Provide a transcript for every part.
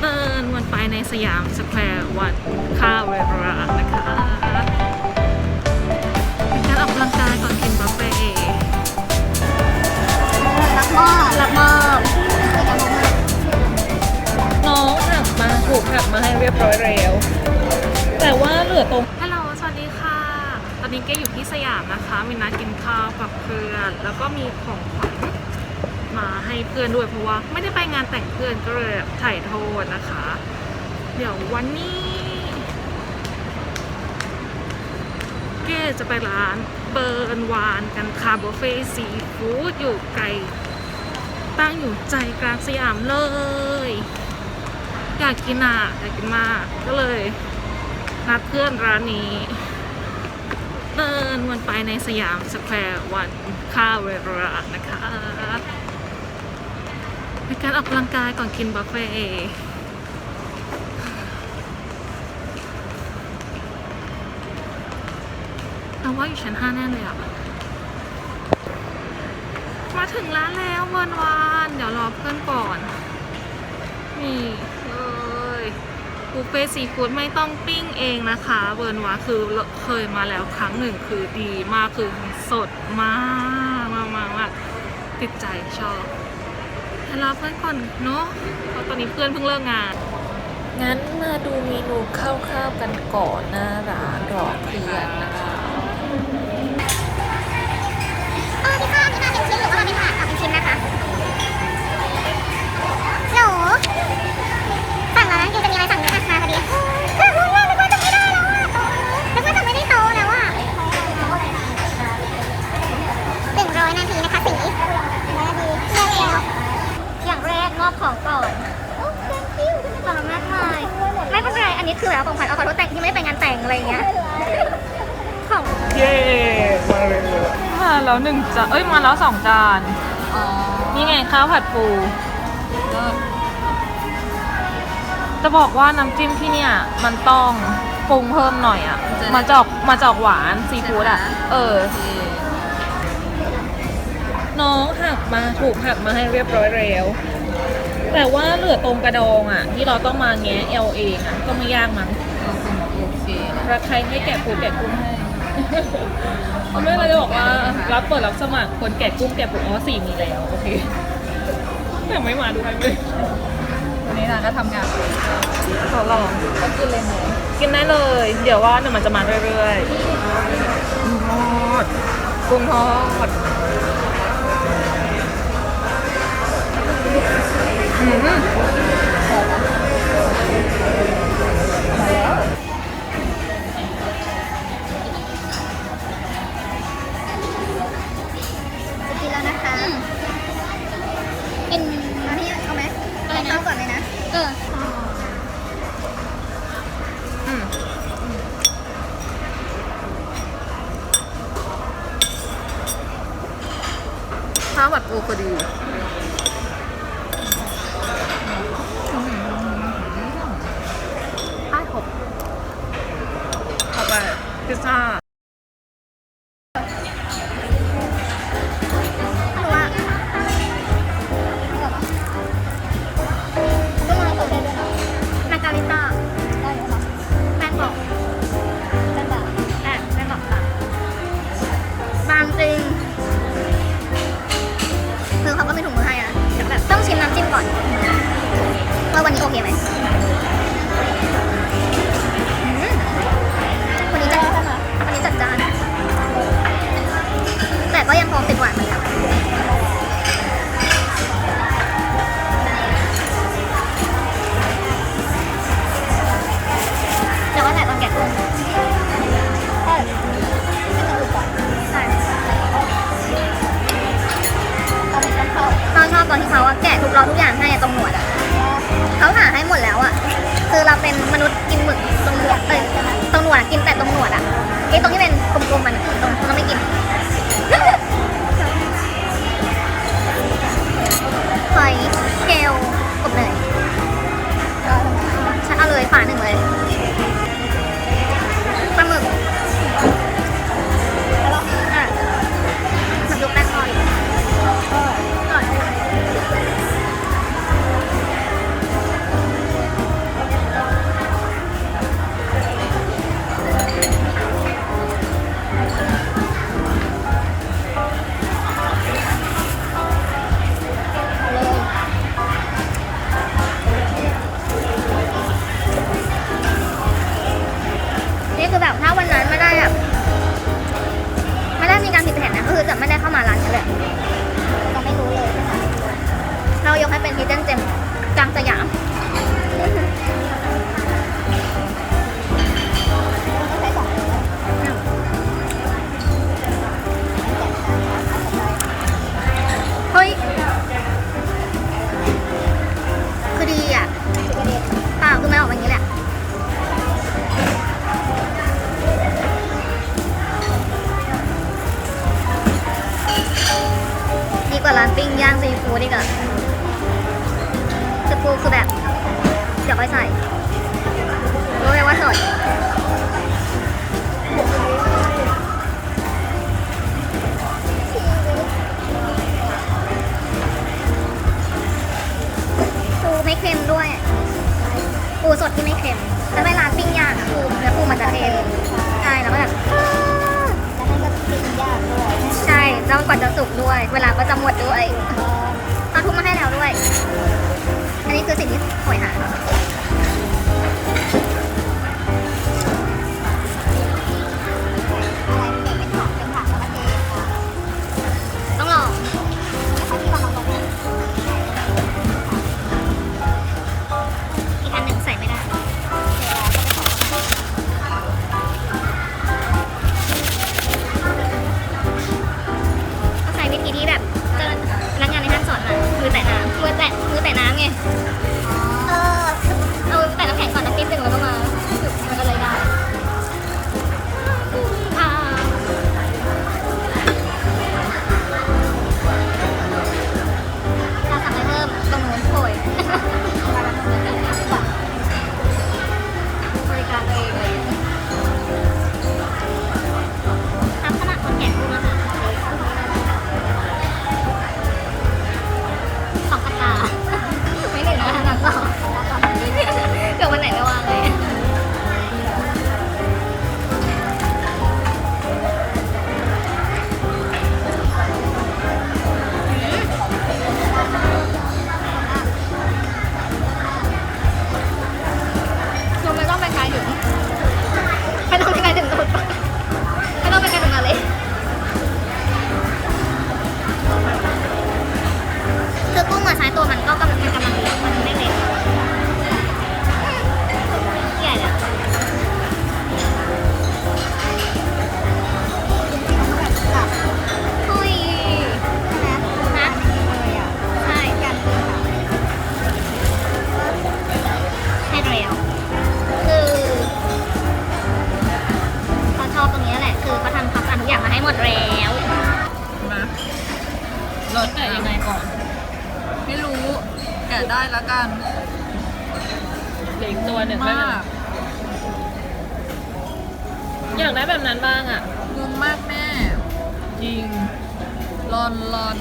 เดินวนไปในสยามสแควร์วัดค้าเวรานะคะเป็นการออกกำลังกายก่อนกินบัฟเฟ่รักมากรักมากน้องหักมาถูกหักมาให้เรียบร้อยแล้ว แต่ว่าเหลือตรงฮัลโหลสวัสดีค่ะ ตอนนี้เกอยู่ที่สยามนะคะ มีนัดกินข้าวกับเพื่อน แล้วก็มีของขวัญ มาให้เพื่อนด้วยเพราะว่าไม่ได้ไปงานแต่งเพื่อนก็เลยถ่ายโทษนะคะ เดี๋ยววันนี้เก้จะไปร้านเบิร์นวานกันคาบเฟ่ซีฟู้ดอยู่ไกลตั้งอยู่ใจกลางสยามเลย อยากกินอะอยากกินมากก็เลยนัดเพื่อนร้านนี้เดินวนไปในสยามสแควร์วันค่าเวลานะคะ ในการออกกำลังกายก่อนกินบัฟเฟ่เราว่าอยู่ชั้นห้าแน่เลยอะมาถึงร้านแล้วเวันวานเดี๋ยวรอเพื่อนก่อน นี่เลยบุฟเฟ่ซีฟู้ดไม่ต้องปิ้งเองนะคะเวิร์นวาคือเคยมาแล้วครั้งหนึ่งคือดีมากคือสดมากมากมากติดใจชอบ รอเพื่อนก่อนเนาะเพราะตอนนี้เพื่อนเพิ่งเลิกงาน งั้นมาดูเมนูข้าวๆกันก่อนหน้าร้านรอเพื่อนนะคะเออพี่ข้าวพี่ข้าวเป็นชิ้นหรือว่าเป็นถาดค่ะเป็นชิ้นนะคะหนู หนึ่งจานเอ้ยมาแล้วสองจานนี่ไงข้าวผัดปูจะบอกว่าน้ำจิ้มที่เนี่ย มันต้องปรุงเพิ่มหน่อยอะ่ะมาจอกมาจอกหวานซีฟู้ดอะ เออน้องหักมาถูกหักมาให้เรียบร้อยแล้วแต่ว่าเหลือตรงกระดองอะ ที่เราต้องมาแงะเอลเองอะ ก็ไม่ยากมั้งเะใครให้แกะปูแกะกุ้งให้ เขาไม่เลยบอกว่ารับเปิดรับสมัครคนแก่กุ้งแก่ปูอ๋อสี่มีแล้วโอเคแต่ไม่มาด้วยเลยวันนี้นะก็ทำงานขอลองก็กินเลยไหมกินได้เลย เดี๋ยวว่าเดี๋ยวมันจะมาเรื่อยๆกุ้งทอดกุ้งทอดอืม 多くりい ว่าวันนี้โอเคไหมวันนี้จัดจานวันนี้จัดจาน แต่ก็ยังคงติดหวานเหมือนเดิมแต่ว่าแต่ตอนแกะกุ้งเราชอบตอนที่เขาแกะทุกเราทุกอย่างให้ตรงหนวด เขาหาให้หมดแล้วอะ คือเราเป็นมนุษย์กินหมึกตรงหนวดเอ้ยตรงหนวดกินแต่ตรงหนวดอะไอ้ตรงที่เป็นกลมๆมันตรงเราไม่กินหอย ปิ้งย่างซีฟู้ดนี่กอะซีฟู้ดคือแบบเดี๋ยวไปใส่รู้เลยว่าสดปูไม่เค็มด้วย ปูสดที่ไม่เค็มแต่ปร้านปิ้งย่างปูเนื้อปูมันจะเค็มใช่แล้วก็แบบ แล้วก็ปิ้งยากด้วย ใช่แล้วกว่าจะสุกด้วย เวลาก็จะหมดด้วยเขาทุบมาให้แล้วด้วย อันนี้คือสิ่งที่หอยหา มาให้หมดแล้วมารสแกะยังไงก่อน ไม่รู้แกะได้แล้วกันเหลืออีกตัวหนึ่งไม่มาเป็นไรกอยากได้แบบนั้นบ้างอะงงมากแม่ จริงรอนรอน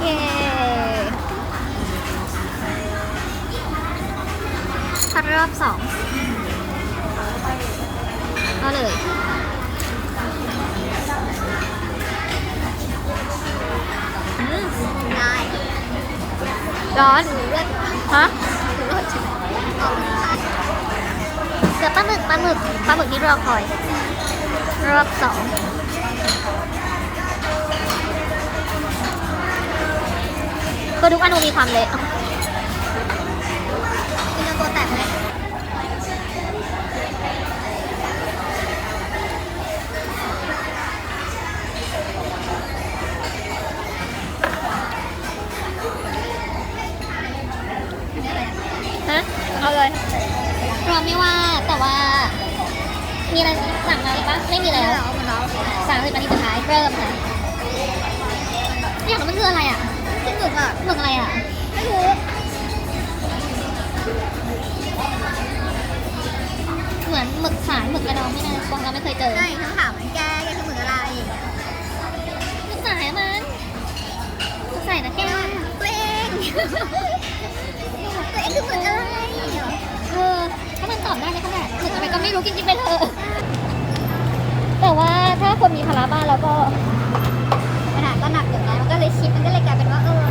เย้คัดรอบสองก็ เลยอืมได้ร้อนเลือดฮะเลือดเดี๋ยวปลาหมึกปลาหมึกปลาหมึกที่รอคอย รอบสองก็ทุกอนูมีความเละกินจนตัวแตกเลย มีอะไรสั่งมาหรือปะไม่มีแล้วสามสิบนาทีสุดท้ายเริ่มค่ะอยากรู้มันคืออะไรอะเป็นหมึกอะหมึกอะไรอะไม่รู้เหมือนหมึกสายหมึกกระดองไม่นานเราไม่เคยเจอใช่คำถามมันแกแกคือเหมือนอะไรหมึกสายอะมันหมึกสายนะแกตัวเอง นาดหมึกอะไรก็ไม่รู้กินๆไปเถอะแต่ว่าถ้าคนมีภาระบ้านเราก็ขนาดก็หนักอยู่นะมันก็เลยชิปมันก็เลยกลายเป็นว่าเออ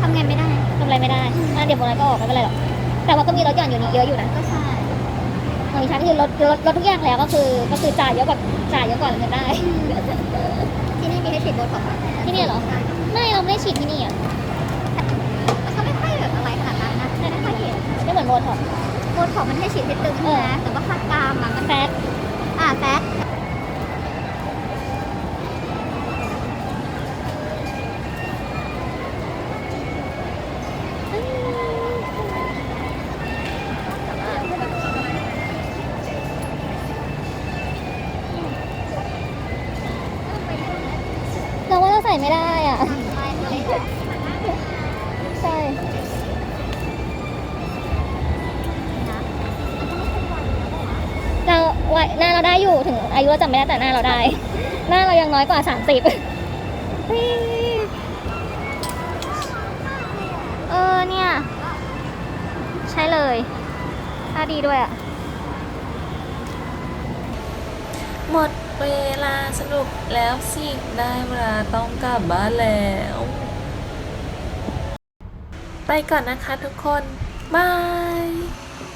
ทำงานไม่ได้ทำอะไรไม่ได้อะเดี๋ยวโบนัสก็ออกไม่เป็นไรหรอกแต่ว่าก็มีรถหย่อนอยู่นี่เยอะอยู่นะก็ใช่ของดิฉันคือลดลดลดทุกอย่างแล้วก็คือก็คือจ่ายเยอะกว่าจ่ายเยอะกว่าเงินได้ ที่นี่มีให้ฉีดโบท็อกซ์ไหมที่นี่เหรอไม่เราไม่ได้ฉีดที่นี่อะแต่ก็ไม่ค่อยแบบอะไรขนาดนั้นนะแต่ไม่ค่อยเห็นไม่เหมือนโบท็อกซ์โบท็อกซ์มันให้ฉีด ให้ตึงใช่ไหมแต่ว่าค่ากรามอะมันแฟตอ่าแฟตเราว่าเราใส่ไม่ได้ เราได้อยู่ถึงอายุเราจำไม่ได้แต่หน้าเราได้ หน้าเรายังน้อยกว่าสามสิบเออเนี่ย ใช่เลยท่าดีด้วยอะ หมดเวลาสนุกแล้วสิได้เวลาต้องกลับบ้านแล้ว ไปก่อนนะคะทุกคน บาย